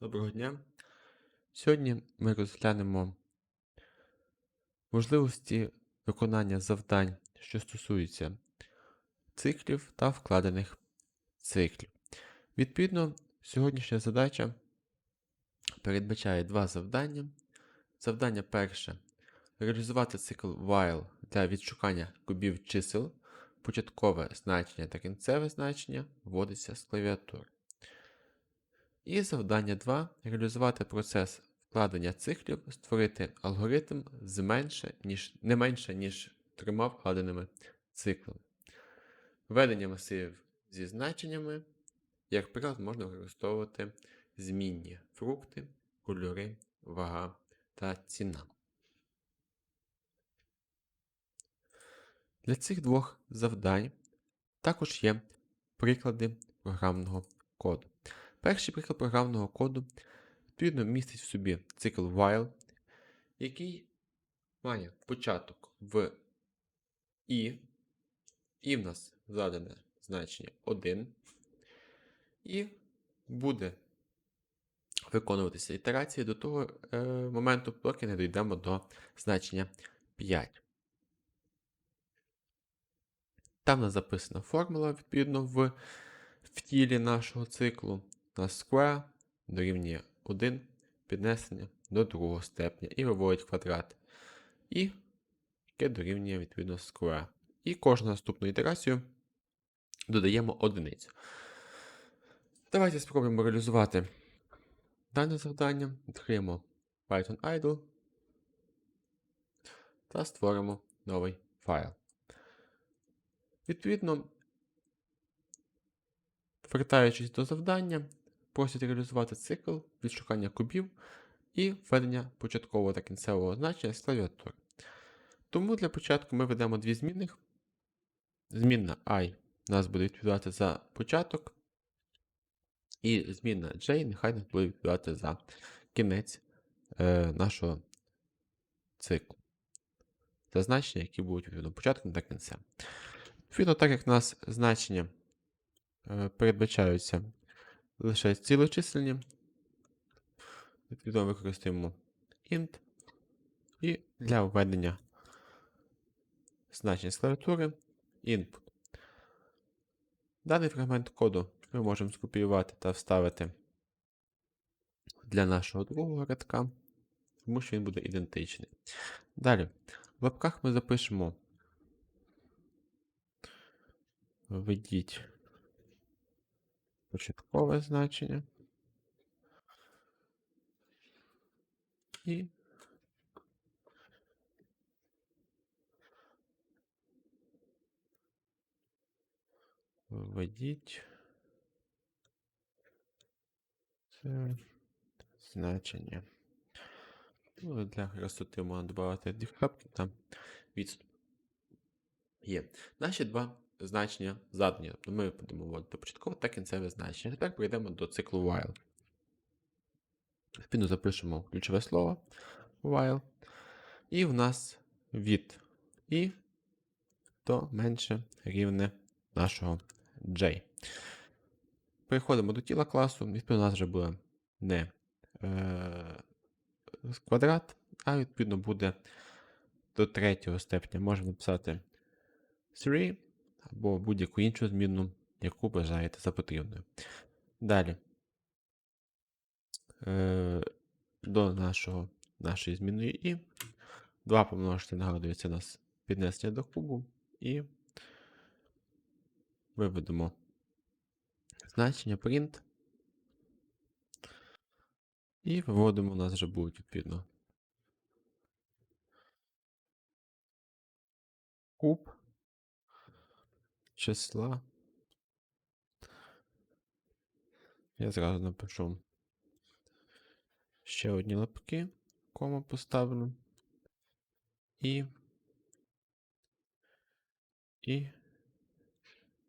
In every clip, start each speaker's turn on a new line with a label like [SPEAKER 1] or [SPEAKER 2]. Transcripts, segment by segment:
[SPEAKER 1] Доброго дня. Сьогодні ми розглянемо можливості виконання завдань, що стосуються циклів та вкладених циклів. Відповідно, сьогоднішня задача передбачає два завдання. Завдання перше реалізувати цикл while для відшукання кубів чисел. Початкове значення та кінцеве значення вводиться з клавіатури. І завдання 2. Реалізувати процес вкладення циклів, створити алгоритм з менше, ніж, не менше, ніж трьома вкладеними циклами. Введення масивів зі значеннями, як приклад, можна використовувати змінні фрукти, кольори, вага та ціна. Для цих двох завдань також є приклади програмного коду. Перший приклад програмного коду відповідно містить в собі цикл while, який має початок в і, і в нас задане значення 1, і буде виконуватися ітерації до того е, моменту, поки не дійдемо до значення 5. Там у нас записана формула, відповідно, в, в тілі нашого циклу. У нас square дорівнює 1 піднесення до другого степеня і виводить квадрат. І яке дорівнює відповідно square. І кожну наступну ітерацію додаємо одиницю. Давайте спробуємо реалізувати дане завдання. Відкриємо Python idle та створимо новий файл. Відповідно, вертаючись до завдання, просять реалізувати цикл відшукання кубів і введення початкового та кінцевого значення з клавіатури. Тому для початку ми ведемо дві змінних. Змінна і нас буде відповідати за початок, і змінна j нехай нас буде відповідати за кінець е, нашого циклу. За значення, які будуть відповідно початком та кінцем. Відповідно, так як у нас значення е, передбачаються лише цілочисельні, відповідно використаємо int і для введення значень з клавіатури input. Даний фрагмент коду ми можемо скопіювати та вставити для нашого другого рядка, тому що він буде ідентичний. Далі, в лапках ми запишемо введіть початкове значення. І введіть це значення. Ну, для красоти можна додати дві крапки та відступ. Є. Наші два значення задані. Тобто ми будемо вводити початкове та кінцеве значення. Тепер перейдемо до циклу while. Відповідно запишемо ключове слово while. І в нас від і до менше рівне нашого j. Переходимо до тіла класу. Відповідно, у нас вже буде не е, квадрат, а відповідно буде до третього степеня. Можемо написати 3 або будь-яку іншу змінну, яку бажаєте за потрібною. Далі. Е, до нашого, нашої змінної і 2 помножити, у нас піднесення до кубу, і виведемо значення print. І виводимо, у нас вже будуть відповідно куб числа. Я зразу напишу ще одні лапки, кому поставлю. І. І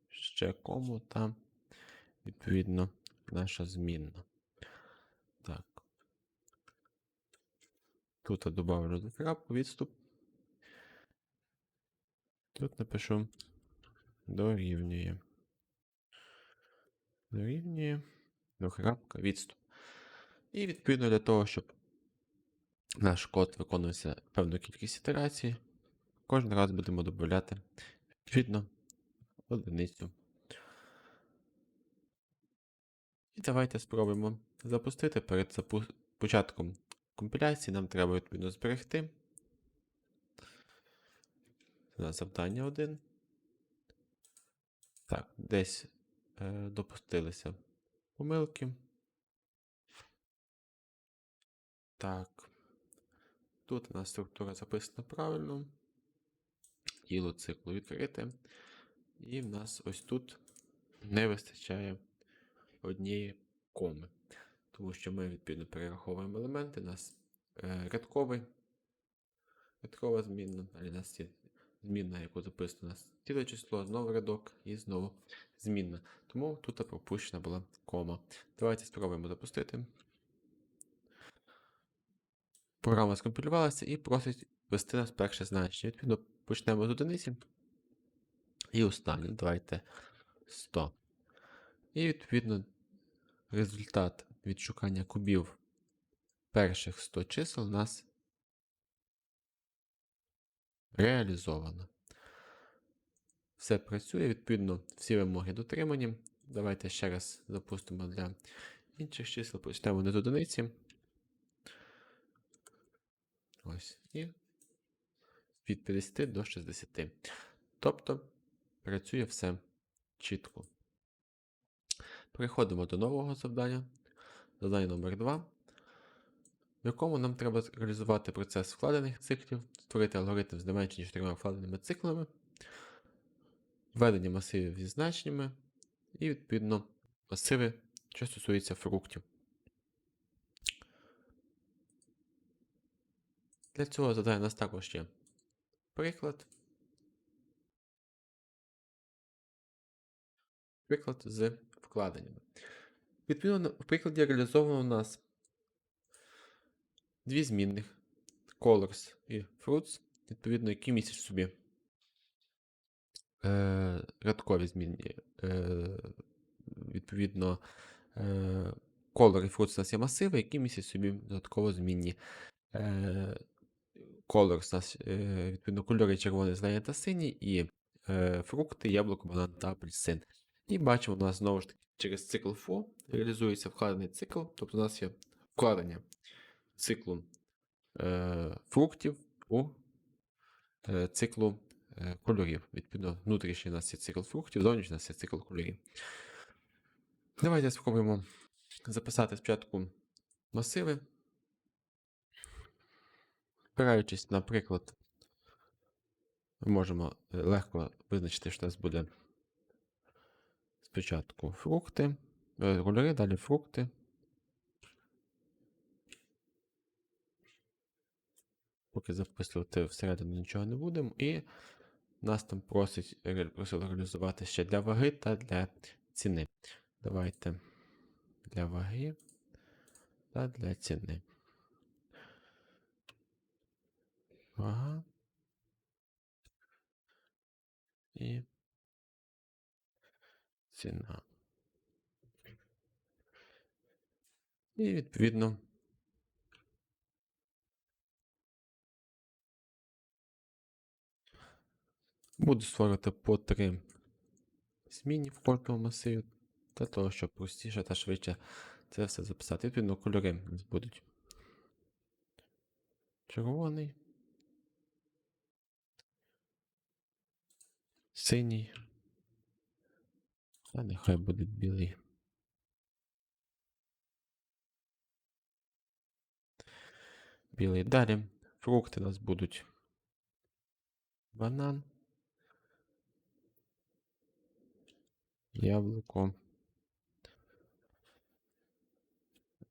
[SPEAKER 1] ще кому там, відповідно, наша змінна. Так. Тут я добавлю до крапку відступ. Тут напишу дорівнює. Дорівнює. До крапка відступ. І відповідно для того, щоб наш код виконувався певну кількість ітерацій, кожен раз будемо додати відповідно одиницю. І давайте спробуємо запустити. Перед запу... початком компіляції нам треба відповідно зберегти. Завдання 1. Так, десь е, допустилися помилки. Так. Тут у нас структура записана правильно. Тіло циклу відкрите. І в нас ось тут не вистачає однієї коми. Тому що ми відповідно перераховуємо елементи. У нас е, рядковий, рядкова змінна, далі у нас є змінна, яку записано ціле число, знову рядок і знову змінна. Тому тут пропущена була кома. Давайте спробуємо запустити. Програма скомпілювалася і просить ввести нас перше значення. Відповідно, почнемо з одиниці. І останнє. Давайте 100. І відповідно результат відшукання кубів перших 100 чисел у нас реалізовано. Все працює, відповідно, всі вимоги дотримані. Давайте ще раз запустимо для інших чисел. Почнемо не з одиниці. Ось. І від 50 до 60. Тобто працює все чітко. Переходимо до нового завдання. Завдання номер 2 в якому нам треба реалізувати процес вкладених циклів, створити алгоритм з не менше ніж вкладеними циклами, введення масивів зі значеннями і, відповідно, масиви, що стосуються фруктів. Для цього задає нас також є приклад. Приклад з вкладеннями. Відповідно, в прикладі реалізовано у нас дві змінних colors і fruits, відповідно, які містять собі е, рядкові змінні. Е, відповідно, е, color і fruits у нас є масиви, які містять собі додатково змінні. Е, colors у нас, е, відповідно, кольори червоний, зелений та синій, і е, фрукти, яблуко, банан та апельсин. І бачимо, у нас знову ж таки через цикл FO реалізується вкладений цикл, тобто у нас є вкладення циклу е, фруктів у е, циклу е, кольорів. Відповідно, внутрішній у нас є цикл фруктів, зовнішній у нас є цикл кольорів. Давайте спробуємо записати спочатку масиви. Опираючись, наприклад, ми можемо легко визначити, що у нас буде спочатку фрукти, кольори, далі фрукти. Поки записувати всередину нічого не будемо. І нас там просить просили реалізувати ще для ваги та для ціни. Давайте для ваги та для ціни. Вага. І ціна. І відповідно. Буду створювати по три зміни в кожному масиві, для того, щоб простіше та швидше це все записати. Відповідно, кольори у нас будуть червоний, синій, а нехай буде білий. Білий. Далі фрукти у нас будуть банан, яблуко,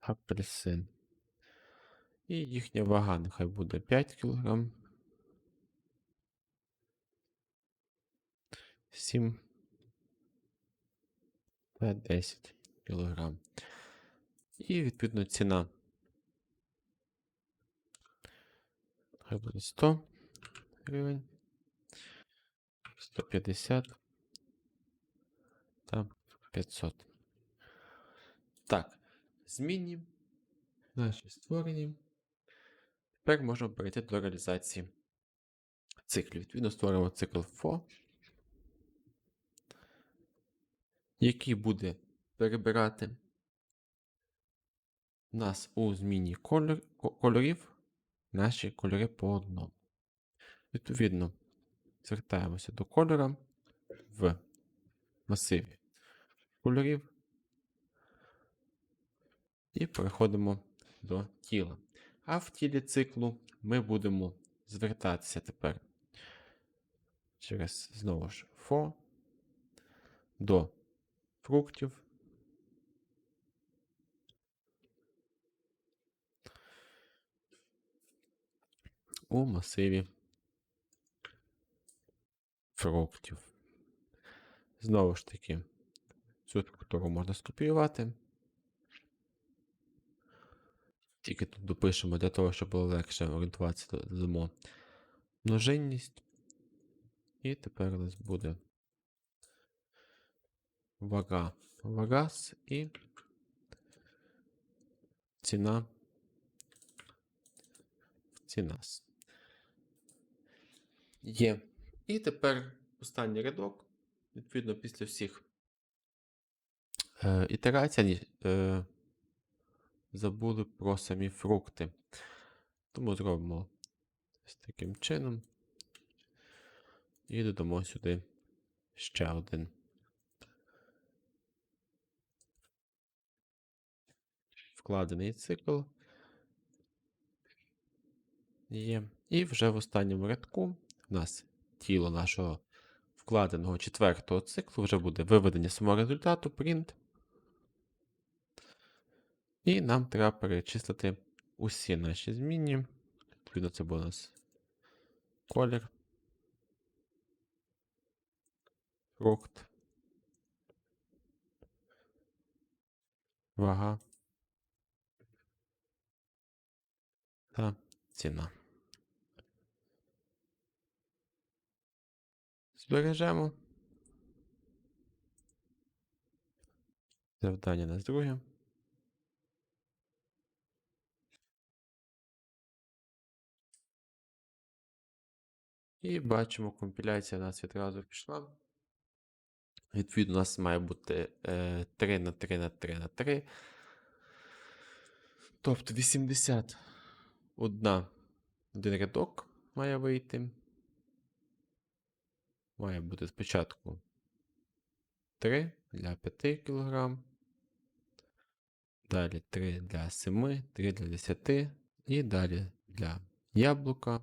[SPEAKER 1] апельсин. І їхня вага нехай буде 5 кг. 7 та 10 кг. І відповідно ціна. Хай буде 100 гривень. 150 та 500. Так, змінні Наші створені. Тепер можемо перейти до реалізації циклів. Відповідно, створимо цикл for, який буде перебирати нас у зміні кольор, кольорів наші кольори по одному. Відповідно, звертаємося до кольора в масиві кольорів і переходимо до тіла. А в тілі циклу ми будемо звертатися тепер через знову ж for до фруктів. У масиві фруктів. Знову ж таки, цю структуру можна скопіювати. Тільки тут допишемо для того, щоб було легше орієнтуватися, додамо множинність. І тепер у нас буде вага вагас і ціна цінас. Є. І тепер останній рядок. Відповідно, після всіх е, ітерацій е, забули про самі фрукти. Тому зробимо ось таким чином. І додамо сюди ще один. Вкладений цикл. Є. І вже в останньому рядку в нас тіло нашого вкладеного четвертого циклу вже буде виведення самого результату print. І нам треба перечислити усі наші змінні. Відповідно, це буде у нас колір, фрукт, вага та ціна. Збережемо. Завдання на друге. І бачимо, компіляція у нас відразу пішла. Відповідно, у нас має бути е, 3 на 3 на 3 на 3. Тобто 81 один рядок має вийти. Має бути спочатку 3 для 5 кг. Далі 3 для 7, 3 для 10 і далі для яблука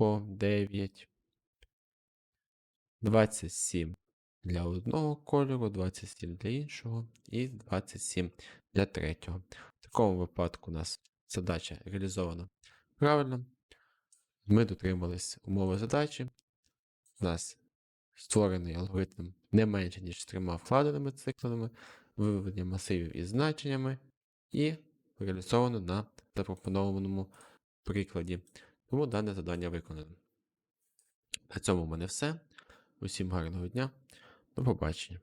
[SPEAKER 1] по 9. 27 для одного кольору, 27 для іншого і 27 для третього. В такому випадку у нас задача реалізована правильно. Ми дотримались умови задачі. У нас створений алгоритм не менше, ніж трьома вкладеними циклами, виведення масивів із значеннями, і реалізовано на запропонованому прикладі. Тому дане завдання виконано. На цьому в мене все. Усім гарного дня. До побачення.